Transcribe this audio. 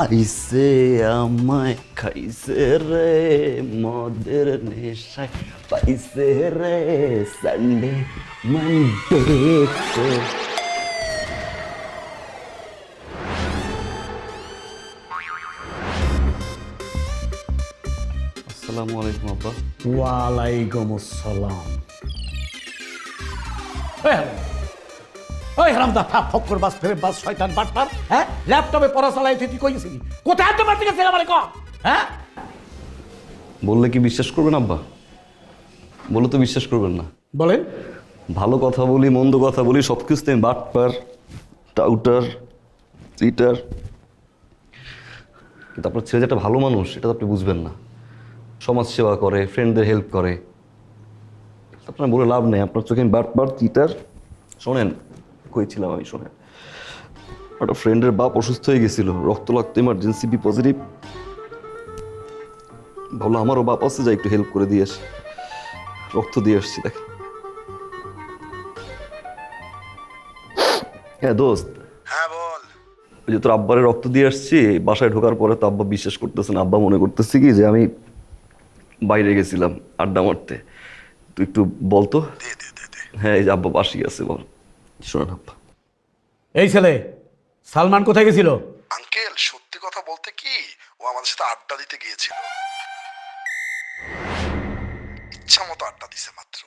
আইসে আমায় খাইছে রে মদের নেশায় পাইছে রে সানডে মানডে আসসালামু আলাইকুম আব্বা। ওয়ালাইকুম আসসালাম। ওই হারামদা ফক্কর বাস ফেরে বাস শয়তান বাটপার হ্যাঁ? ল্যাপটপে পড়া চালাই তুই তুই কইছিলি কোথায় আনতে পারতে গেছিস আমারে কম? হ্যাঁ? বললে কি বিশ্বাস করবেন আব্বা? বলে তো বিশ্বাস করবেন না। বলেন। ভালো কথা বলি মন্দ কথা বলি সব কিছুতে আমি বাটপার টাউটার চিটার। কিন্তু আপনার ছেলে যে একটা ভালো মানুষ এটা তো আপনি বুঝবেন না। সমাজ সেবা করে ফ্রেন্ডদের হেল্প করে। আপনার বলে লাভ নেই আপনার চোখে বাটপার চিটার শোনেন কইছিলাম আমি শোনেন। একটা ফ্রেন্ডের বাপ অসুস্থ হয়ে গেছিল রক্ত লাগতো ইমার্জেন্সি বি পজিটিভ ভাবলো আমারও বাপ আছে যা একটু হেল্প করে দিয়ে আসি। রক্ত দিয়ে আসছি দেখেন। হ্যাঁ দোস্ত। হ্যাঁ বল। ওই যে তোর আব্বারে রক্ত দিয়ে আসছি বাসায় ঢোকার পরে তো আব্বা বিশ্বাস করতেছে না আব্বা মনে করতেছে কি যে আমি বাইরে গেছিলাম আড্ডা মারতে। তুই একটু বলতো? হ্যাঁ এই যে আব্বা বাসি আছে বল। শোনেন আব্বা এই ছেলে সালমান কোথায় গেছিল? আঙ্কেল সত্যি কথা বলতে কি ও আমাদের সাথে আড্ডা দিতে গিয়েছিল। ইচ্ছা মতো আড্ডা দিছে মাত্র।